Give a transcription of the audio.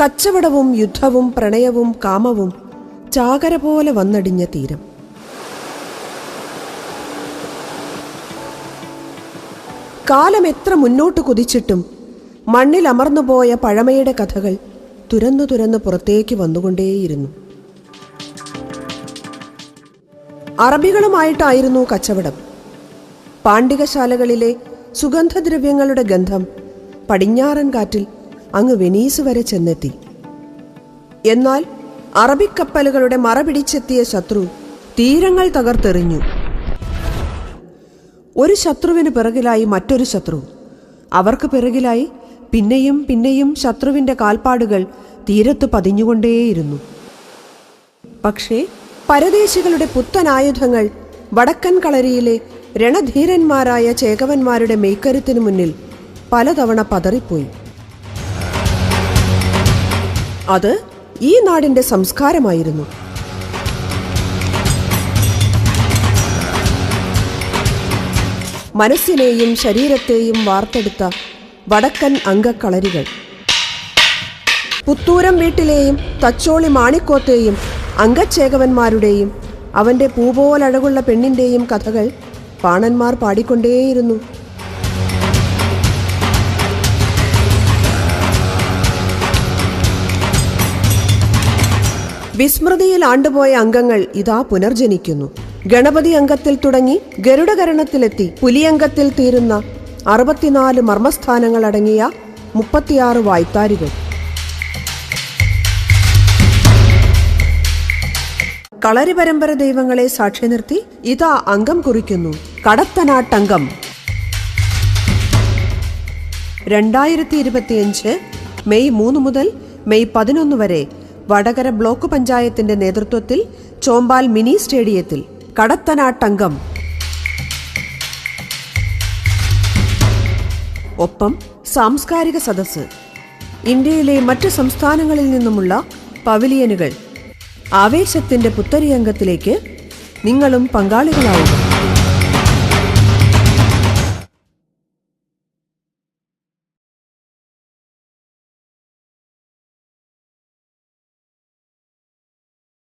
കച്ചവടവും യുദ്ധവും പ്രണയവും കാമവും ചാകര പോലെ വന്നടിഞ്ഞ തീരം. കാലം എത്ര മുന്നോട്ട് കുതിച്ചിട്ടും മണ്ണിൽ അമർന്നുപോയ പഴമയുടെ കഥകൾ തുരന്നു തുരന്ന് പുറത്തേക്ക് വന്നുകൊണ്ടേയിരുന്നു. അറബികളുമായിട്ടായിരുന്നു കച്ചവടം. പാണ്ഡികശാലകളിലെ സുഗന്ധദ്രവ്യങ്ങളുടെ ഗന്ധം പടിഞ്ഞാറൻ കാറ്റിൽ അങ്ങ് വെനീസ് വരെ ചെന്നെത്തി. എന്നാൽ അറബിക്കപ്പലുകളുടെ മറപിടിച്ചെത്തിയ ശത്രു തീരങ്ങൾ തകർത്തെറിഞ്ഞു. ഒരു ശത്രുവിന് പിറകിലായി മറ്റൊരു ശത്രു. അവർക്ക് പിറകിലായി പിന്നെയും പിന്നെയും ശത്രുവിന്റെ കാൽപ്പാടുകൾ തീരത്ത് പതിഞ്ഞുകൊണ്ടേയിരുന്നു. പക്ഷേ പരദേശികളുടെ പുത്തൻ ആയുധങ്ങൾ വടക്കൻ കളരിയിലെ രണധീരന്മാരായ ചേകവന്മാരുടെ മെയ്ക്കരുത്തിനു മുന്നിൽ പലതവണ പതറിപ്പോയി. അത് ഈ നാടിന്റെ സംസ്കാരമായിരുന്നു. മനസ്സിനെയും ശരീരത്തെയും വാർത്തെടുത്ത വടക്കൻ അംഗക്കളരികൾ. പുത്തൂരം വീട്ടിലെയും തച്ചോളി മാണിക്കോത്തെയും അംഗച്ചേകവന്മാരുടെയും അവന്റെ പൂപോലഴകുള്ള പെണ്ണിന്റെയും കഥകൾ പാണന്മാർ പാടിക്കൊണ്ടേയിരുന്നു. വിസ്മൃതിയിൽ ആണ്ടുപോയ അംഗങ്ങൾ ഇതാ പുനർജനിക്കുന്നു. ഗണപതി അംഗത്തിൽ തുടങ്ങി ഗരുഡകരണത്തിലെത്തി പുലിയംഗത്തിൽ തീരുന്ന അറുപത്തിനാല് മർമ്മസ്ഥാനങ്ങൾ അടങ്ങിയ മുപ്പത്തിയാറ് വായ്ത്താരികൾ. കളരി പരമ്പര ദൈവങ്ങളെ സാക്ഷി നിർത്തി ഇതാ അംഗം കുറിക്കുന്നു. കടത്തനാട്ടംഗം. രണ്ടായിരത്തി ഇരുപത്തിയഞ്ച് മെയ് മൂന്ന് മുതൽ മെയ് പതിനൊന്ന് വരെ വടകര ബ്ലോക്ക് പഞ്ചായത്തിന്റെ നേതൃത്വത്തിൽ ചോമ്പാൽ മിനി സ്റ്റേഡിയത്തിൽ കടത്തനാട്ടംഗം. ഒപ്പം സാംസ്കാരിക സദസ്സ്. ഇന്ത്യയിലെ മറ്റ് സംസ്ഥാനങ്ങളിൽ നിന്നുമുള്ള പവിലിയനുകൾ. ആവേശത്തിന്റെ പുത്തരിയംഗത്തിലേക്ക് നിങ്ങളും പങ്കാളികളാവുക.